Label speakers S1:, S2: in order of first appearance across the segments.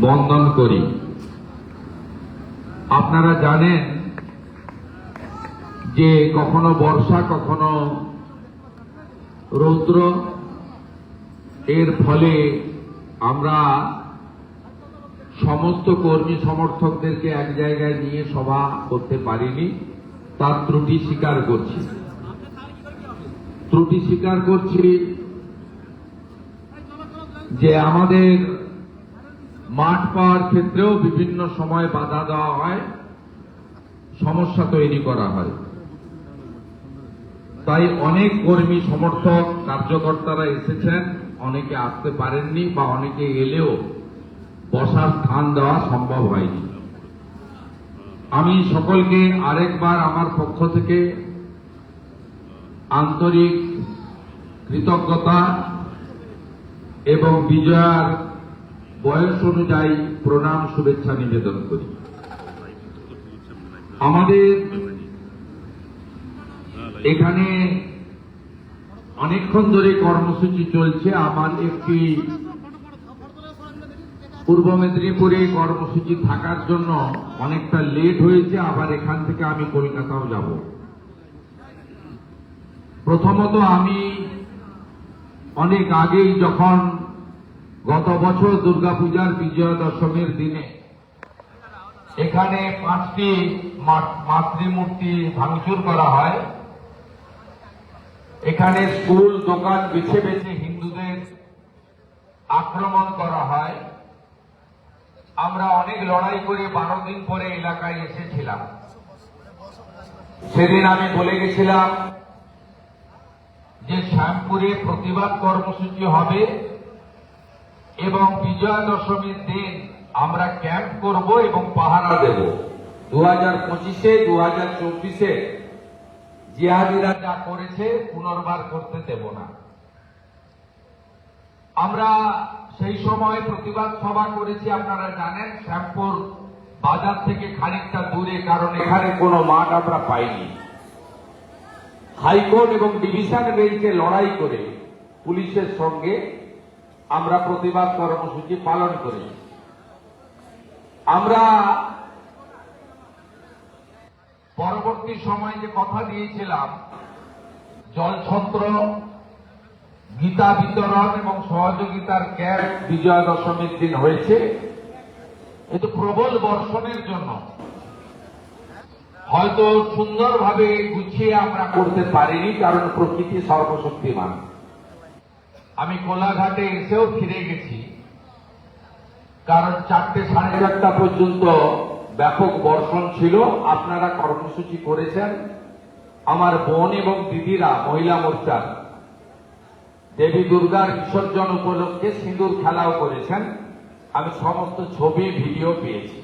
S1: বন্ধন করি। আপনারা জানেন যে কখনো বর্ষা, কখনো রৌদ্র, এর ফলে আমরা সমস্ত কর্মী সমর্থকদেরকে এক জায়গায় নিয়ে সভা করতে পারিনি, তার ত্রুটি স্বীকার করছি। ত্রুটি স্বীকার করছি যে আমাদের মাঠ পাওয়ার ক্ষেত্রেও বিভিন্ন সময় বাধা দেওয়া হয়, সমস্যা তৈরি করা হয়। তাই অনেক কর্মী, সমর্থক, কার্যকর্তারা এসেছেন, অনেকে আসতে পারেননি বা অনেকে এলেও বসার স্থান দেওয়া সম্ভব হয়নি। আমি সকলকে আরেকবার আমার পক্ষ থেকে আন্তরিক কৃতজ্ঞতা এবং বিজয়ার বয়স অনুযায়ী প্রণাম, শুভেচ্ছা নিবেদন করি। আমাদের এখানে অনেকক্ষণ ধরে কর্মসূচি চলছে। আমার একটি পূর্ব মেদিনীপুরে কর্মসূচি থাকার জন্য অনেকটা লেট হয়েছে। আবার এখান থেকে আমি কলকাতাও যাব। প্রথমত আমি অনেক আগেই যখন গত বছর দুর্গাপূজার বিজয়া দশমীর দিনে এখানে পাঁচটি মাতৃমূর্তি ভাঙচুর করা হয়, এখানে স্কুল, দোকান বেছে বেছে হিন্দুদের আক্রমণ করা হয়। আমরা অনেক লড়াই করে বারো দিন পরে এলাকায় এসেছিলাম। সেদিন আমি বলে গেছিলাম যে শ্যামপুরে প্রতিবাদ কর্মসূচি হবে এবং বিজয়া দশমীর দিন আমরা ক্যাম্প করব এবং পাহারা দেব। দু হাজার পঁচিশে দু হাজার চব্বিশে জিহাদিরা যা করেছে পুনর্বার করতে দেব না। আমরা সেই সময় প্রতিবাদ সভা করেছি, আপনারা জানেন, শ্যামপুর বাজার থেকে খানিকটা দূরে, কারণ এখানে কোনো মাঠ আমরা পাইনি। হাইকোর্ট এবং ডিভিশন বেঞ্চে লড়াই করে পুলিশের সঙ্গে আমরা প্রতিবাদ কর্মসূচি পালন করি। আমরা পরবর্তী সময়ে যে কথা দিয়েছিলাম, জলছত্র, গীতা বিতরণ এবং সহযোগিতার ক্যাম্প বিজয়া দশমীর দিন হয়েছে। কিন্তু প্রবল বর্ষণের জন্য। হয়তো সুন্দরভাবে গুছিয়ে আমরা করতে পারিনি, কারণ প্রকৃতি সর্বশক্তিমান। আমি কোলাঘাটে এসেও ফিরে গেছি, কারণ চারটে সাড়ে চারটা পর্যন্ত ব্যাপক বর্ষণ ছিল। আপনারা কর্মসূচি করেছেন। আমার বোন এবং দিদিরা, মহিলা মোর্চার দেবী দুর্গার বিসর্জন উপলক্ষে সিঁদুর খেলাও করেছেন। আমি সমস্ত ছবি, ভিডিও পেয়েছি।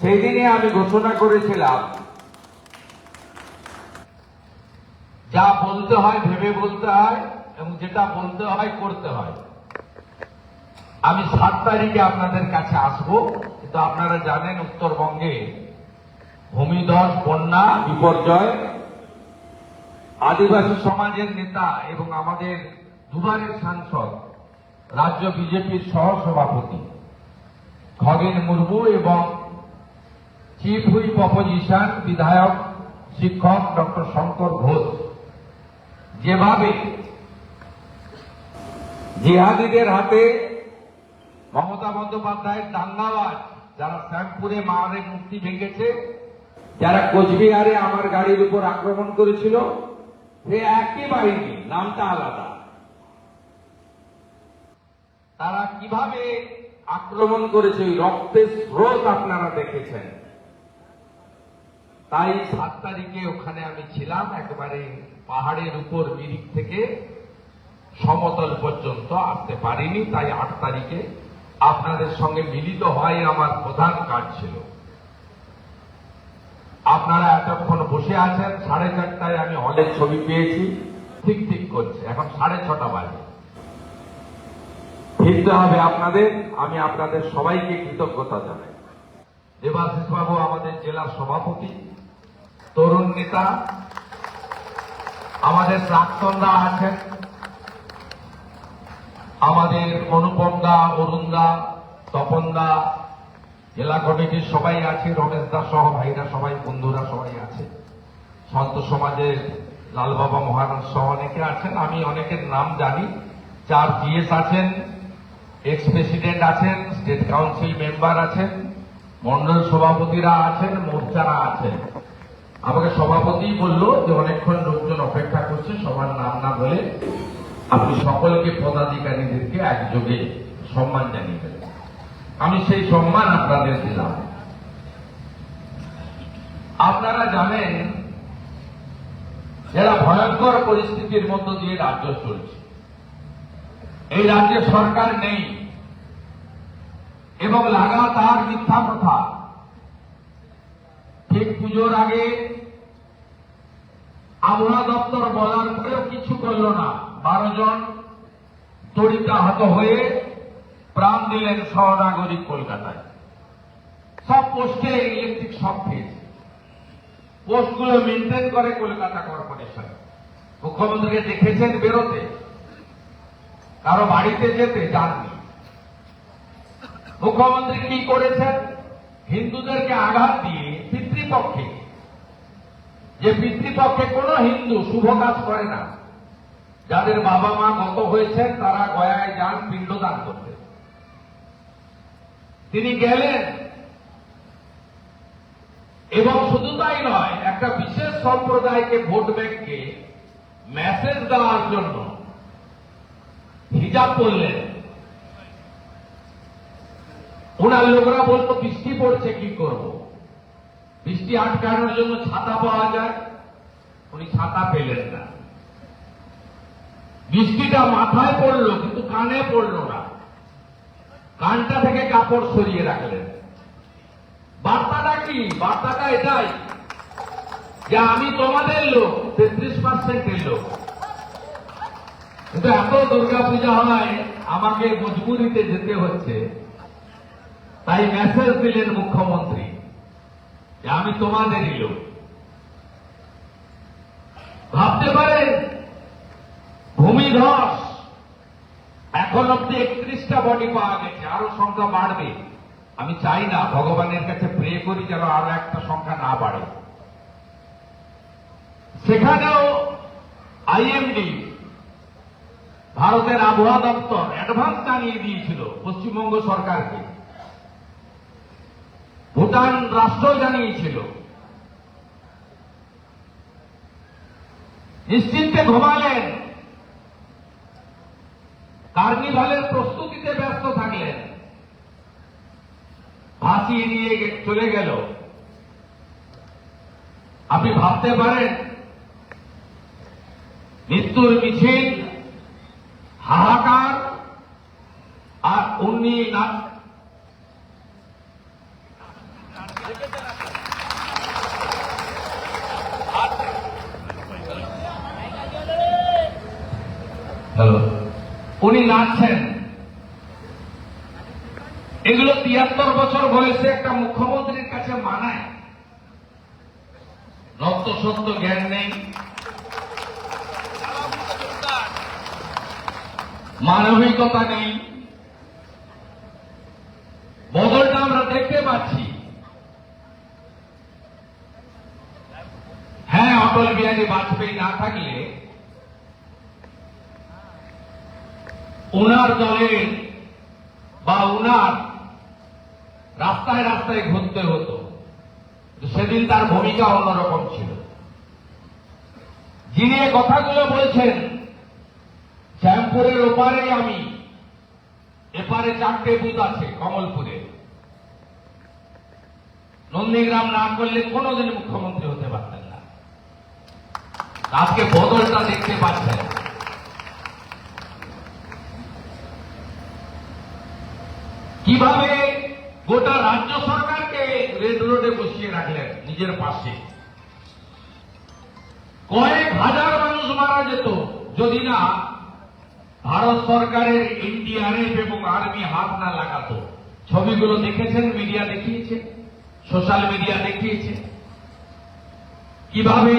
S1: সেই দিনে আমি ঘোষণা করেছিলাম, যা বলতে হয় ভেবে বলতে হয় এবং যেটা বলতে হয় করতে হয়। আমি সাত তারিখে আপনাদের কাছে আসব, কিন্তু আপনারা জানেন উত্তরবঙ্গে ভূমিধস, বন্যা, বিপর্যয়, আদিবাসী সমাজের নেতা এবং আমাদের দুবারের সাংসদ, রাজ্য বিজেপির সহ সভাপতি খগেন মুর্মু এবং চিফ হুইপ অপোজিশন বিধায়ক শিক্ষক ডক্টর শঙ্কর ঘোষ। যেভাবে জিহাদিদের হাতে মমতা বন্দ্যোপাধ্যায়ের দাঙ্গাবাজ, যারা শ্যামপুরে মায়ের মূর্তি ভেঙেছে, যারা কোচবিহারে আমার গাড়ির উপর আক্রমণ করেছিল, সে একই বাহিনী, নামটা আলাদা। তারা কীভাবে আক্রমণ করেছে, ওই রক্তের স্রোত আপনারা দেখেছেন। তাই সাত তারিখে ওখানে আমি ছিলাম, একেবারে পাহাড়ের উপর মিরিক থেকে সমতল পর্যন্ত আসতে পারিনি, তাই আট তারিখে আপনাদের সঙ্গে মিলিত হয় আমার প্রধান কাজ ছিল। আপনারা এতক্ষণ বসে আছেন, সাড়ে চারটায় আমি হলের ছবি পেয়েছি, ঠিক ঠিক করছে, এখন সাড়ে ছটা বাজে। ফিরতে হবে আপনাদের, আমি আপনাদের সবাইকে কৃতজ্ঞতা জানাই। দেবাশিস বাবু আমাদের জেলার সভাপতি। তরুণ নেতা, আমাদের প্রাক্তনরা আছেন, আমাদের অনুপম দা অরুণ দা তপন দা জেলা কমিটির সবাই আছে, রমেশ দা সহ ভাইরা সবাই, বন্ধুরা সবাই আছে। সন্ত সমাজের লালবাবা মহারাজ সহ অনেকে আছেন, আমি অনেকের নাম জানি। চার জিএস আছেন, এক্স প্রেসিডেন্ট আছেন, স্টেট কাউন্সিল মেম্বার আছেন, মন্ডল সভাপতিরা আছেন, মোর্চারা আছেন। আমাকে সভাপতি বলল যে অনেকক্ষণ লোকজন অপেক্ষা করছে, সবার নাম না বলে আপনি সকলকে পদাধিকারীদেরকে একযোগে সম্মান জানিয়ে দেবেন। আমি সেই সম্মান আপনাদের দিলাম। আপনারা জানেন, এরা ভয়ঙ্কর পরিস্থিতির মধ্য দিয়ে রাজ্য চলছে। এই রাজ্যে সরকার নেই এবং লাগাতার মিথ্যা কথা ঠিক পুজোর আগে আবহাওয়া দপ্তর বলার পরেও কিছু করল না। বারো জন তড়িতাহত হয়ে প্রাণ দিলেন সহনাগরিক কলকাতায়। সব পোস্টে ইলেকট্রিক শক খেয়েছে পোস্টগুলো মেনটেন করে কলকাতা কর্পোরেশন মুখ্যমন্ত্রীকে দেখেছেন বেরোতে। কারও বাড়িতে যেতে যাননি। মুখ্যমন্ত্রী কি করেছেন? হিন্দুদেরকে আঘাত দিয়ে পিতৃপক্ষে যে পিতৃপক্ষে কোন হিন্দু শুভ কাজ করে না, যাদের বাবা মা গত হয়েছেন তারা গয়ায় যান পিণ্ডদান করতে। তিনি গেলেন। এবং শুধু তাই নয়, একটা বিশেষ সম্প্রদায়কে ভোট ব্যাংককে মেসেজ দেওয়ার জন্য হিজাব করলেন। ওনার লোকরা বলতো, বৃষ্টি পড়ছে, কি করব? বৃষ্টি আটকানোর জন্য ছাতা পাওয়া যায়। উনি ছাতা পেলেন না। বৃষ্টিটা মাথায় পড়ল, কিন্তু কানে পড়ল না। কানটা থেকে কাপড় সরিয়ে রাখলেন। বার্তাটা কি? বার্তাটা এটাই যে আমি তোমাদের লোক, তেত্রিশ পার্সেন্টের লোক। কিন্তু এত দুর্গা পূজা হয়, আমাকে মজবুরিতে যেতে হচ্ছে। তাই মেসেজ দিলেন মুখ্যমন্ত্রী। আমি তোমাদেরই লোক। ভাবতে পারেন ভূমিধস এখন অব্দি একত্রিশটা বডি পাওয়া গেছে, আরও সংখ্যা বাড়বে। আমি চাই না ভগবানের কাছে প্রে করি যেন আরও একটা সংখ্যা না বাড়ে। সেখানেও আইএমডি ভারতের আবহাওয়া দপ্তর অ্যাডভান্স জানিয়ে দিয়েছিল পশ্চিমবঙ্গ সরকারকে। ভুটান রাষ্ট্র জানিয়েছিল। নিশ্চিন্তে ঘুমালেন। কার্নিভালের প্রস্তুতিতে ব্যস্ত থাকলেন। ভাসিয়ে নিয়ে চলে গেল। আপনি ভাবতে পারেন, মৃত্যুর মিছিল হাহাকার, আর উনি না হ্যালো উনি নাচছেন। এগুলো তিয়াত্তর বছর বয়সে একটা মুখ্যমন্ত্রীর কাছে মানায়। রক্ত সত্য জ্ঞান নেই। মানবিকতা নেই। বদলটা আমরা দেখতে পাচ্ছি হ্যাঁ অটল বিহারী বাজপেয়ী না থাকলে উনার দলের বা উনার রাস্তায় রাস্তায় ঘুরতে হতো। সেদিন তার ভূমিকা অন্যরকম ছিল। যিনি কথাগুলো বলছেন, শ্যামপুরের ওপারে আমি, এপারে চারটে বুথ আছে কমলপুরে। নন্দীগ্রাম না করলে কোনোদিন মুখ্যমন্ত্রী হতে পারতেন আজকে বদলটা দেখতে পাচ্ছেন কীভাবে গোটা রাজ্য সরকারকে রেড রোডে বসিয়ে রাখলেন নিজের পাশে কয়েক হাজার মানুষ মারা যেত যদি না ভারত সরকারের এনডিআরএফ এবং আর্মি হাত না লাগাতো ছবিগুলো দেখেছেন মিডিয়া দেখিয়েছে সোশ্যাল মিডিয়া দেখিয়েছে কীভাবে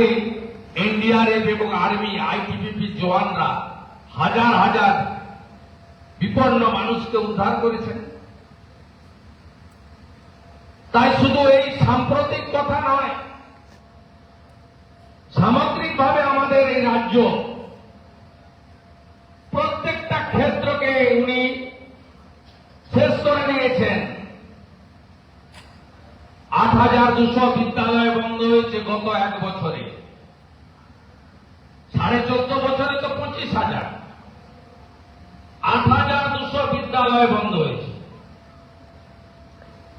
S1: এনডিআরএফ এবং আর্মি আইটিবিপি জওয়ানরা হাজার হাজার বিপন্ন মানুষকে উদ্ধার করেছেন। তাই শুধু এই সাম্প্রতিক কথা নয়, সামগ্রিকভাবে আমাদের এই রাজ্য প্রত্যেকটা ক্ষেত্রকে উনি শেষ করে নিয়েছেন। আট হাজার দুশো বিদ্যালয় বন্ধ হয়েছে গত এক বছরে সাড়ে চোদ্দ বছরে তো পঁচিশ হাজার আট হাজার দুশো বিদ্যালয় বন্ধ হয়েছে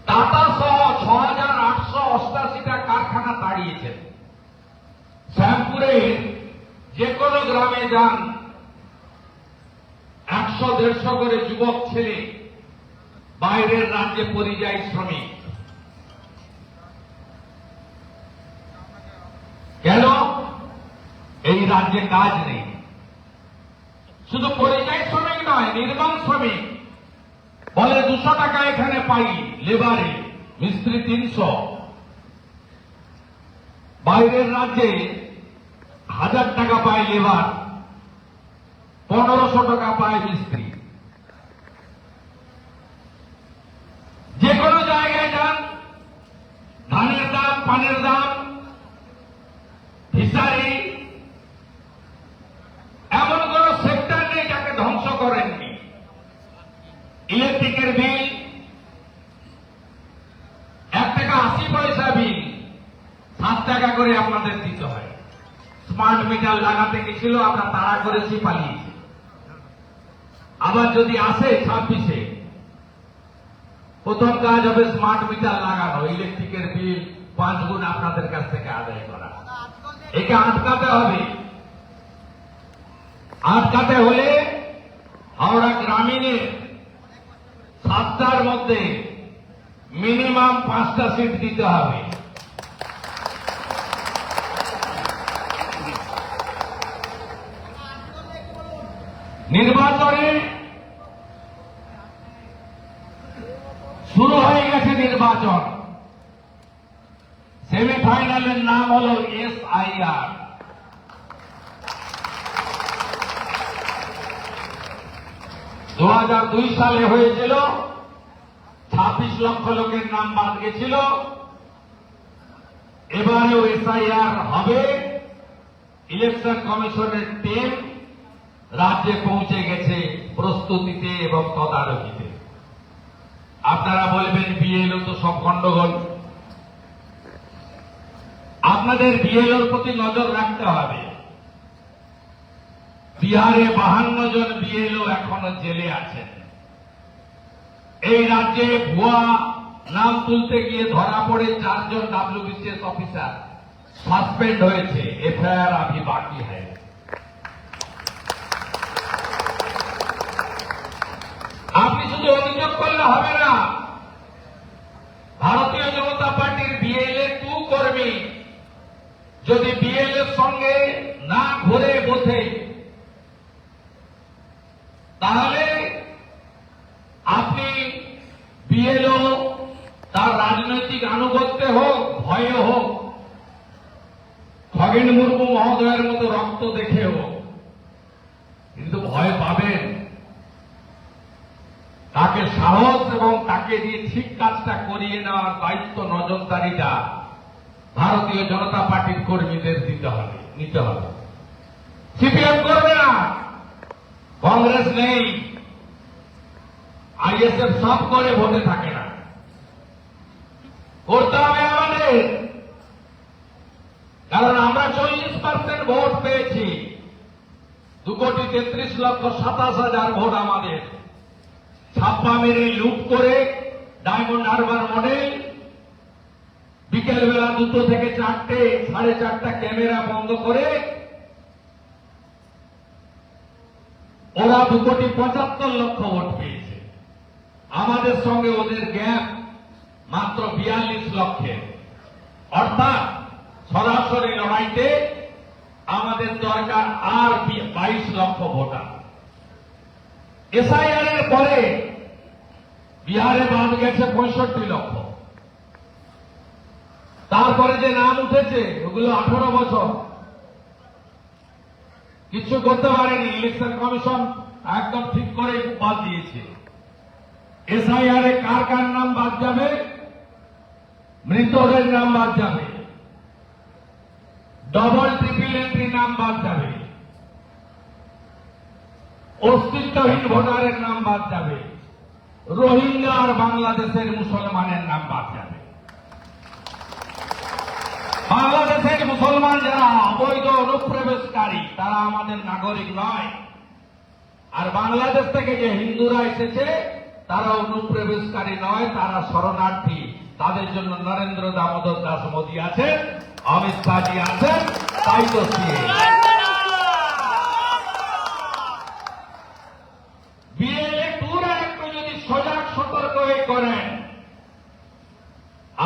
S1: টাটা সহ ছ হাজার আটশো অষ্টাশিটা কারখানা তাড়িয়েছেন শ্যামপুরে যে কোনো গ্রামে যান একশো দেড়শো করে যুবক ছেলে বাইরের রাজ্যে পরিযায়ী শ্রমিক কেন এই রাজ্যে কাজ নেই। শুধু পরিযায়ী শ্রমিক নয় নির্মাণ শ্রমিক। বলে দুশো টাকা এখানে পাই লেবারে, মিস্ত্রি তিনশো। বাইরের রাজ্যে হাজার টাকা পায় লেবার, পনেরোশো টাকা পায় মিস্ত্রি। যে কোনো জায়গায় যান, ধানের দাম, পানের দাম বিল এক টাকা আশি পয়সা বিল, সাত টাকা করে আপনাদের দিতে হয়। স্মার্ট মিটার লাগাতে গেছিল, আমরা তাড়া করেছি, পালিয়েছি। আবার যদি আসে ছাব্বিশে, প্রথম কাজ হবে স্মার্ট মিটার লাগানো ইলেকট্রিকের বিল পাঁচ গুণ আপনাদের কাছ থেকে আদায় করা। একে আটকাতে হবে। আটকাতে হলে হাওড়া গ্রামীণে সাতটার মধ্যে মিনিমাম পাঁচটা সিট দিতে হবে। নির্বাচনে শুরু হয়ে গেছে নির্বাচন। সেমিফাইনালের নাম হল এস দু হাজার দুই সালে হয়েছিল, ছাব্বিশ লক্ষ লোকের নাম বাদ গেছিল। এবারেও এসআইআর হবে। ইলেকশন কমিশনের টিম রাজ্যে পৌঁছে গেছে প্রস্তুতিতে এবং তদারকিতে। আপনারা বলবেন, বিএলও তো সব গন্ডগোল। আপনাদের বিএলওর প্রতি নজর রাখতে হবে। বিহারে বাহান্ন জন বিএলও এখনও জেলে আছেন। এই রাজ্যে ভুয়া নাম তুলতে গিয়ে ধরা পড়ে চারজন ডাব্লিউবিসিএস অফিসার সাসপেন্ড হয়েছে, এফআইআর আভি বাকি হ্যায় আপনি শুধু অভিযোগ করলে হবে না, ভারতীয় জনতা পার্টির বিএলএ টু কর্মী যদি বিএল এর সঙ্গে না ঘুরে বসে তাহলে আপনি বিএলও তার রাজনৈতিক আনুগত্যে হোক ভয়ে হোক খগেন মুর্মু মহোদয়ের মতো রক্ত দেখে হোক কিন্তু ভয় পাবেন তাকে সাহস এবং তাকে দিয়ে ঠিক কাজটা করিয়ে নেওয়ার দায়িত্ব নজরদারিটা ভারতীয় জনতা পার্টির কর্মীদের দিতে হবে, নিতে হবে। সিপিএম করবে না, কংগ্রেস নেই, আইএসএফ সব করে ভোটে থাকে না। করতে হবে আমাদের, কারণ আমরা চল্লিশ পার্সেন্ট ভোট পেয়েছি। দু কোটি তেত্রিশ লক্ষ সাতাশ হাজার ভোট আমাদের। ছাপ্পা মেরে লুট করে, ডায়মন্ড হারবার মডেল বিকেলবেলা দুটো থেকে চারটে, সাড়ে চারটা ক্যামেরা বন্ধ করে ওরা দু কোটি পঁচাত্তর লক্ষ ভোট পেয়েছে আমাদের সঙ্গে ওদের গ্যাপ মাত্র বিয়াল্লিশ লক্ষের অর্থাৎ সরাসরি লড়াইতে আমাদের দরকার আর বাইশ লক্ষ ভোটার। এসআইআর এর পরে বিহারে বাদ গেছে পঁয়ষট্টি লক্ষ। তারপরে যে নাম উঠেছে, ওগুলো আঠারো বছর। কিছু করতে পারেনি, ইলেকশন কমিশন একদম ঠিক করে বাদ দিয়েছে। এসআইআর এ কার কার নাম বাদ যাবে? মৃতদের নাম বাদ যাবে। ডবল ট্রিপল এন্ট্রি নাম বাদ যাবে। অস্তিত্বহীন ভোটারের নাম বাদ যাবে। রোহিঙ্গা আর বাংলাদেশের মুসলমানের নাম বাদ যাবে। বাংলাদেশের মুসলমান যারা অবৈধ অনুপ্রবেশকারী, তারা আমাদের নাগরিক নয়। আর বাংলাদেশ থেকে যে হিন্দুরা এসেছে, তারা অনুপ্রবেশকারী নয়, তারা শরণার্থী। তাদের জন্য নরেন্দ্র দামোদর দাস মোদী আছেন, অমিত শাহজি আছেন, তাই তো করেন,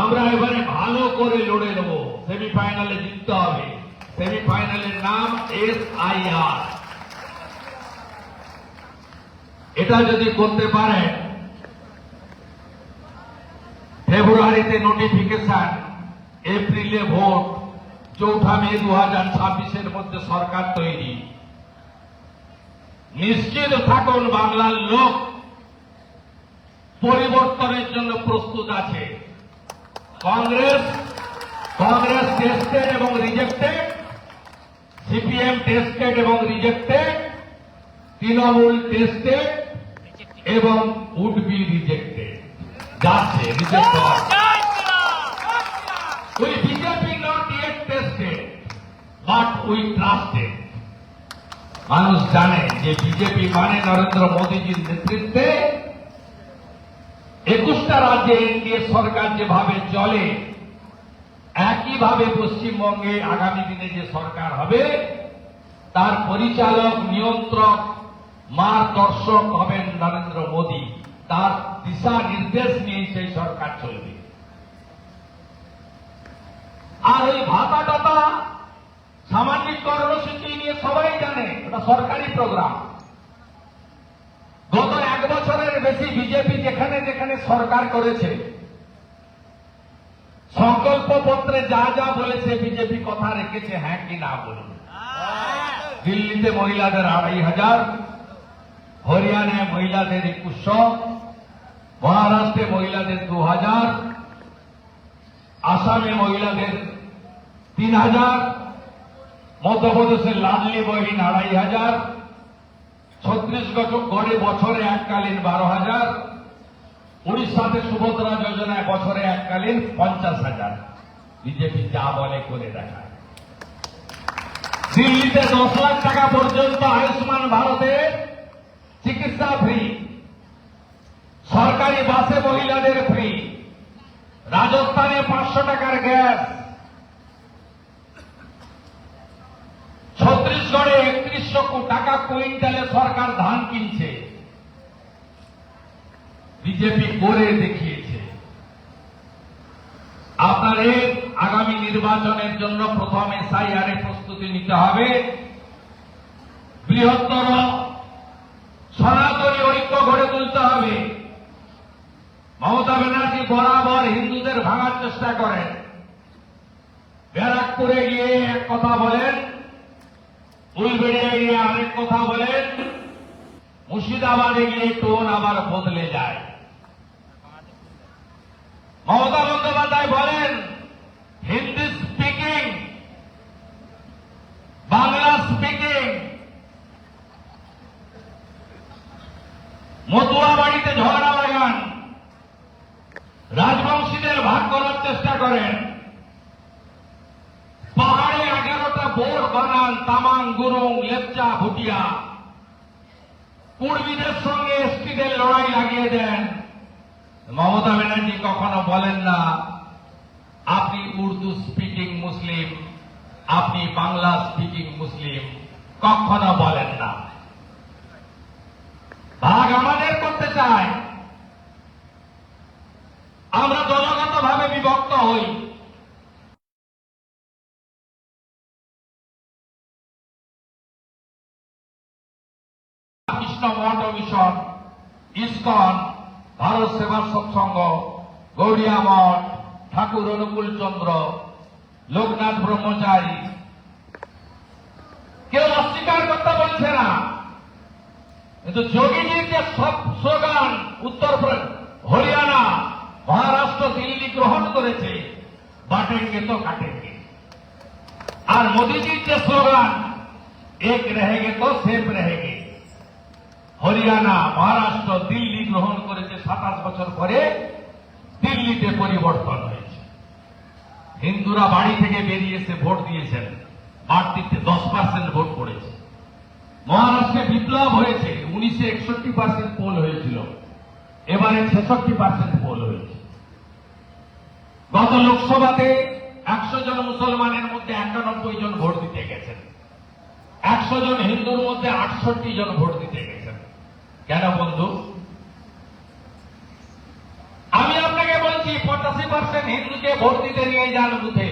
S1: আমরা এবারে ভালো করে লড়ে নেব। সেমিফাইনালে জিততে হবে। সেমিফাইনালের নাম এস আই আর এটা যদি করতে পারেন, ফেব্রুয়ারিতে নোটিফিকেশন এপ্রিলে ভোট, চৌঠা মে দু হাজার ছাব্বিশের মধ্যে সরকার তৈরি। নিশ্চিত থাকুন, বাংলার লোক পরিবর্তনের জন্য প্রস্তুত আছে। কংগ্রেস কংগ্রেস টেস্টেড এবং রিজেক্টেড সিপিএম টেস্টেড এবং রিজেক্টেড তৃণমূল টেস্টেড এবং উড বি রিজেক্টেড যাচ্ছে রিজেক্ট হওয়ার। We BJP not yet tested, but we মানুষ জানে যে বিজেপি মানে নরেন্দ্র মোদীজির নেতৃত্বে একুশটা রাজ্যে এনডিএ সরকার যেভাবে চলে একইভাবে পশ্চিমবঙ্গে আগামী দিনে যে সরকার হবে, তার পরিচালক, নিয়ন্ত্রক, মার্গদর্শক হবেন নরেন্দ্র মোদী। তার দিশা নির্দেশ নিয়ে সেই সরকার চলবে। আর ওই ভাতা টাতা সামাজিক কর্মসূচি নিয়ে সবাই জানে ওটা সরকারি প্রোগ্রাম। গত এক বছরের বেশি বিজেপি যেখানে যেখানে সরকার করেছে সংকল্প পত্রে যা যা বলেছে বিজেপি কথা রেখেছে হ্যাঁ কি না বলুন? দিল্লিতে মহিলাদের আড়াই হাজার, হরিয়ানায় মহিলাদের একুশশো, মহারাষ্ট্রে মহিলাদের দু হাজার, আসামে মহিলাদের তিন হাজার মধ্যপ্রদেশের লাডলি বহিন আড়াই হাজার, ছত্তিশগড়ে বছরে এককালীন বারো হাজার উড়িষ্যাতে সুভদ্রা যোজনায় বছরে এককালীন পঞ্চাশ হাজার। বিজেপি যা বলে করে দেখায়। দিল্লিতে দশ লাখ টাকা পর্যন্ত আয়ুষ্মান ভারতে চিকিৎসা ফ্রি। সরকারি বাসে মহিলাদের ফ্রি। রাজস্থানে পাঁচশো টাকার গ্যাস। ছত্তিশগড়ে একত্রিশশো টাকা কুইন্টালে সরকার ধান কিনছে। বিজেপি করে দেখিয়েছে। আপনাদের আগামী নির্বাচনের জন্য প্রথম এসআইআর প্রস্তুতি নিতে হবে। বৃহত্তর সনাতনী ঐক্য গড়ে তুলতে হবে। মমতা ব্যানার্জি বরাবর হিন্দুদের ভাঙার চেষ্টা করেন। ব্যারাকপুরে গিয়ে এক কথা বলেন উলবেড়িয়া গিয়ে আরেক কথা বলেন, মুর্শিদাবাদে গিয়ে টোন আবার বদলে যায়। মমতা বন্দ্যোপাধ্যায় বলেন, হিন্দি স্পিকিং বাংলা স্পিকিং মতুয়া বাড়িতে ঝগড়া লাগান। রাজবংশীদের ভাগ করার চেষ্টা করেন। পাহাড়ে এগারোটা বোর্ড বানান, তামাং, গুরুং, লেপচা, ভুটিয়া। কুর্মীদের সঙ্গে এসটিদের লড়াই লাগিয়ে দেন। মমতা ব্যানার্জি কখনো বলেন না, আপনি উর্দু স্পিকিং মুসলিম, আপনি বাংলা স্পিকিং মুসলিম। কখনো বলেন না। ভাগ আমাদের করতে চায়। আমরা দলগতভাবে বিভক্ত হই। কৃষ্ণ মঠ মিশন ইস্কন ভারত সেবা সৎসঙ্গ, গৌরিয়া মঠ, ঠাকুর অনুকূল চন্দ্র, লোকনাথ ব্রহ্মচারী। কেউ অস্বীকার করতে বলছে না। কিন্তু যোগীজির যে সব স্লোগান, উত্তর হরিয়ানা, মহারাষ্ট্র, দিল্লি গ্রহণ করেছে বাটেঙ্গে তো কাটেঙ্গে আর মোদীজির যে স্লোগান, এক রেহেগে তো সেফ রেহেগে। হরিয়ানা, মহারাষ্ট্র, দিল্লি সাতাশ বছর পরে দিল্লিতে পরিবর্তন হয়েছে। হিন্দুরা বাড়ি থেকে বেরিয়ে এসে ভোট দিয়েছেন। বাড়তিতে দশ পার্সেন্ট ভোট পড়েছে। মহারাষ্ট্রে বিপ্লব হয়েছে। উনিশে একষট্টি পার্সেন্ট পোল হয়েছিল। এবারে ছেষট্টি পার্সেন্ট পোল হয়েছে। গত লোকসভাতে একশো জন মুসলমানের মধ্যে একানব্বই জন ভোট দিতে গেছেন। একশো জন হিন্দুর মধ্যে আটষট্টি জন ভোট দিতে গেছেন। কেন বন্ধু? আমি আপনাকে বলছি, পঁচাশি পার্সেন্ট হিন্দুকে ভোট দিতে নিয়ে যান বুথে।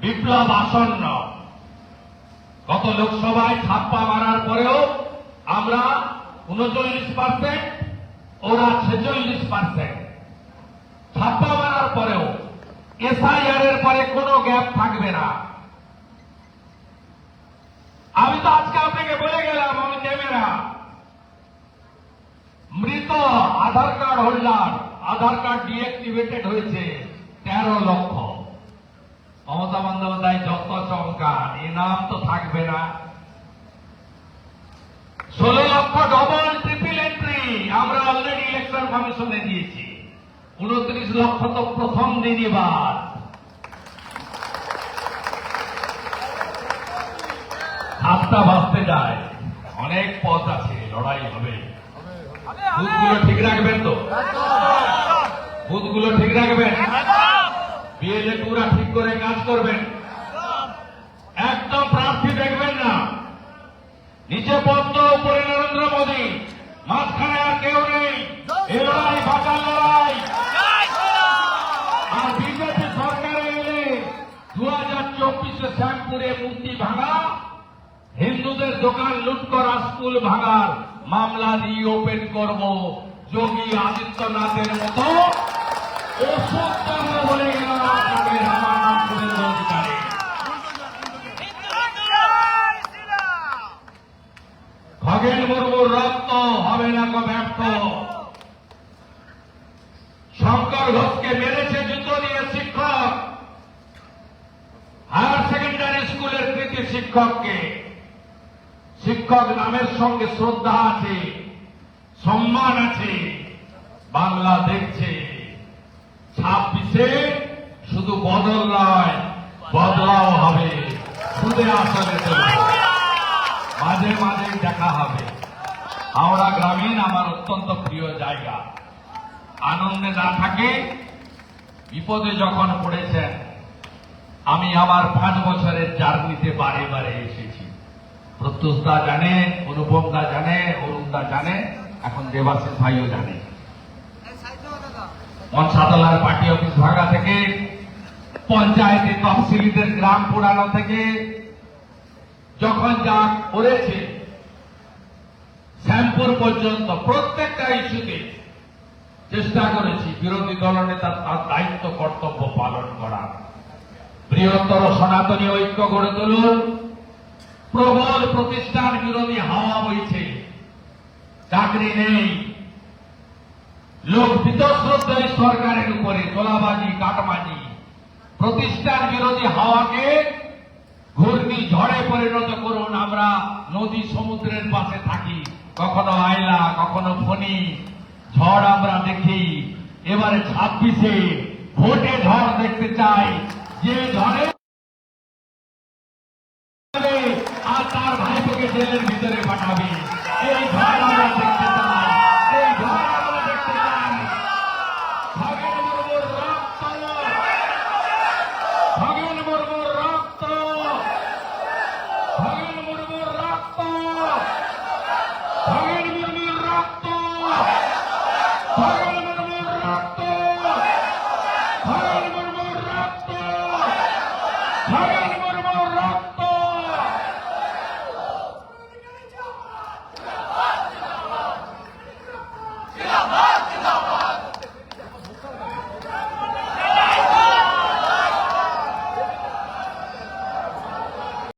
S1: বিপ্লব আসন্ন। গত লোকসভায় ছাপ্পা মারার পরেও আমরা উনচল্লিশ পার্সেন্ট ওরা ছেচল্লিশ পার্সেন্ট ছাপ্পা মারার পরেও এসআইআর এর পরে কোনো গ্যাপ থাকবে না। আমি তো আজকে আপনাকে বলে গেলাম, আমি নেবে না। মৃত Aadhaar card holder. Aadhaar card deactivated হয়েছে তেরো লক্ষ। মমতা বন্দ্যোপাধ্যায় যত চমকান, এ নাম তো থাকবে না। ষোলো লক্ষ ডবল ট্রিপল এন্ট্রি আমরা অলরেডি ইলেকশন কমিশনে দিয়েছি। উনত্রিশ লক্ষ তো প্রথম দিনই বাদ। সাতটা বাজতে যায়। অনেক পথ আছে, লড়াই হবে। বুথগুলো ঠিক রাখবেন তো? বুথগুলো ঠিক রাখবেন? বিএলএ পুরা ঠিক করে কাজ করবেন। একদম প্রার্থী দেখবেন না। নিচে বন্ধ উপরে নরেন্দ্র মোদী। মাঝখানে আর কেউ নেই। এ লড়াই লড়াই। আর বিজেপি সরকারে এলে দু হাজার চব্বিশে শ্যামপুরে মূর্তি ভাঙা, হিন্দুদের দোকান লুট করা স্কুল ভাঙার। মামলা দিয়ে ওপেন করব। যোগী আদিত্যনাথের মতো খগেন মুর্মুর রক্ত হবে না গো ব্যর্থ। শঙ্কর ঘোষকে মেরেছে জুতো দিয়ে শিক্ষক। হায়ার সেকেন্ডারি স্কুলের কৃতি শিক্ষককে। শিক্ষক নামের সঙ্গে শ্রদ্ধা আছে, সম্মান আছে, বাংলা দেখছে। ছাব্বিশে শুধু বদল নয়, বদলাও হবে। সুদে আসলে মাঝে মাঝে দেখা হবে। হাওড়া গ্রামীণ আমার অত্যন্ত প্রিয় জায়গা। আনন্দে না থাকে, বিপদে যখন পড়েছেন, আমি আমার পাঁচ বছরের জার্নিতে বারে বারে এসেছি। প্রত্যুষদা জানে, অনুপমদা জানে, অরুণদা জানে, এখন দেবাশিস ভাইও জানে। মনসাতলার পার্টি অফিস ভাগা থেকে, পঞ্চায়েতে তফসিলিদের গ্রাম পোড়ানো থেকে, যখন যা করেছে, শ্যামপুর পর্যন্ত প্রত্যেকটা ইস্যুতে চেষ্টা করেছি বিরোধী দলনেতা তার দায়িত্ব, কর্তব্য পালন করা বৃহত্তর সনাতনী ঐক্য গড়ে তুলুন। প্রবল প্রতিষ্ঠান বিরোধী হাওয়া বইছে। চাকরি নেই। লোক বিতশ্রদ্ধায় সরকারের উপরে তোলাবাজি কাটমাজি প্রতিষ্ঠান বিরোধী হাওয়াকে ঘূর্ণি ঝড়ে পরিণত করুন আমরা নদী সমুদ্রের পাশে থাকি। কখনো আয়লা, কখনো ফণি। ঝড় আমরা দেখি। এবারে ছাব্বিশে ভোটে ঝড় দেখতে চাই। যে ঝড়ে জেলের ভিতরে পাঠাবে।